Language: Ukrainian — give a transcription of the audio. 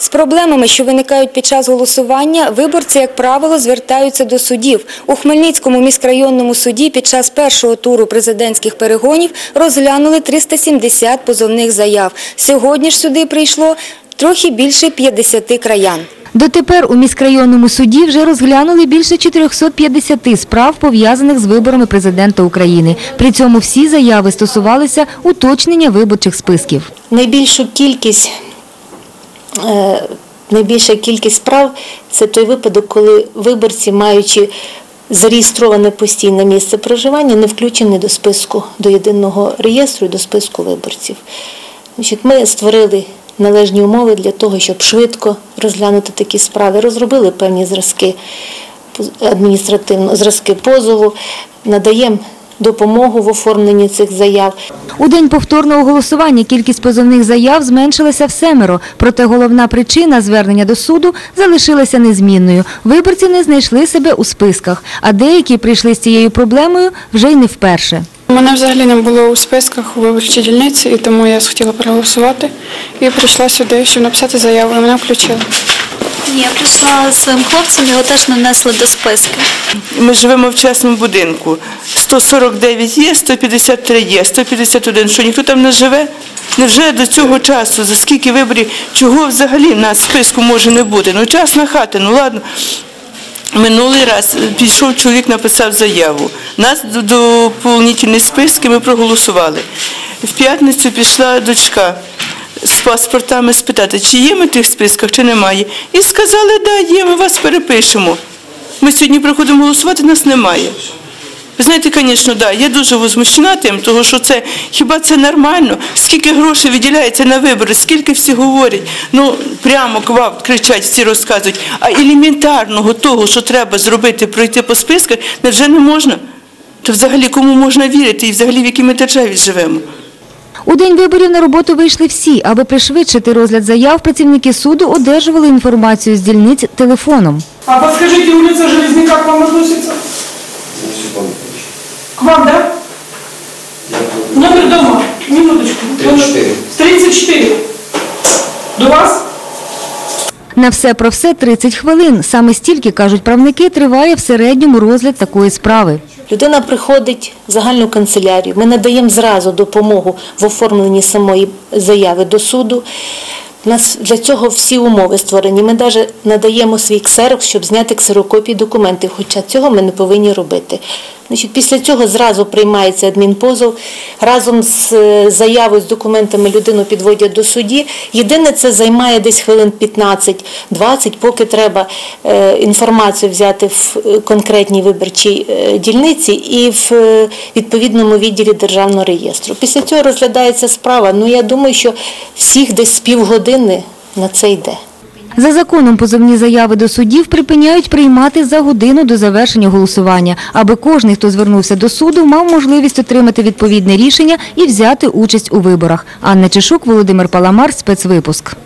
З проблемами, що виникають під час голосування, виборці, як правило, звертаються до судів. У Хмельницькому міськрайонному суді під час першого туру президентських перегонів розглянули 370 позовних заяв. Сьогодні ж сюди прийшло трохи більше 50 краян. Дотепер у міськрайонному суді вже розглянули більше 450 справ, пов'язаних з виборами президента України. При цьому всі заяви стосувалися уточнення виборчих списків. Найбільшу кількість, найбільша кількість справ це той випадок, коли виборці, маючи зареєстроване постійне місце проживання, не включені до списку до єдиного реєстру і до списку виборців. Ми створили належні умови для того, щоб швидко розглянути такі справи. Розробили певні зразки адміністративно зразки позову, надаємо допомогу в оформленні цих заяв. У день повторного голосування кількість позовних заяв зменшилася в семеро, проте головна причина звернення до суду залишилася незмінною. Виборці не знайшли себе у списках, а деякі прийшли з цією проблемою вже й не вперше. Мене взагалі не було у списках у виборчій дільниці, і тому я схотіла проголосувати і прийшла сюди, щоб написати заяву, і мене включили. Ні, я прийшла зі своїм хлопцем, його теж не внесли до списка. Ми живемо в частному будинку. 149 є, 153 є, 151. Що ніхто там не живе? Невже до цього часу, за скільки виборів, чого взагалі в списку може не бути? Ну, частна хата, ну ладно. Минулий раз пішов чоловік, написав заяву. Нас до- доповнительні списки ми проголосували. В п'ятницю пішла дочка з паспортами спитати, чи є ми в тих списках, чи немає. І сказали, да, є, ми вас перепишемо. Ми сьогодні приходимо голосувати, нас немає. Ви знаєте, звісно, да, я дуже возмущена тим, тому що це хіба це нормально? Скільки грошей виділяється на вибори, скільки всі говорять, ну прямо квап кричать, всі розказують. А елементарного того, що треба зробити, пройти по списках, невже не можна? То взагалі кому можна вірити і взагалі в якій ми державі живемо? У день виборів на роботу вийшли всі. Аби пришвидшити розгляд заяв, працівники суду одержували інформацію з дільниць телефоном. А подскажите, улица Железняка На все про все 30 хвилин. Саме стільки, кажуть правники, триває в середньому розгляд такої справи. Людина приходить в загальну канцелярію. Ми надаємо зразу допомогу в оформленні самої заяви до суду. У нас для цього всі умови створені. Ми навіть надаємо свій ксерокс, щоб зняти ксерокопії документів, хоча цього ми не повинні робити. Значить, після цього зразу приймається адмінпозов. Разом з е, заявою, з документами людину підводять до судді. Єдине, це займає десь хвилин 15-20, поки треба е, інформацію взяти в е, конкретній виборчій дільниці і в відповідному відділі державного реєстру. Після цього розглядається справа. Ну я думаю, що всіх десь з півгодини на це йде. За законом позовні заяви до судів припиняють приймати за годину до завершення голосування, аби кожний, хто звернувся до суду, мав можливість отримати відповідне рішення і взяти участь у виборах. Анна Чешук, Володимир Паламар, спецвипуск.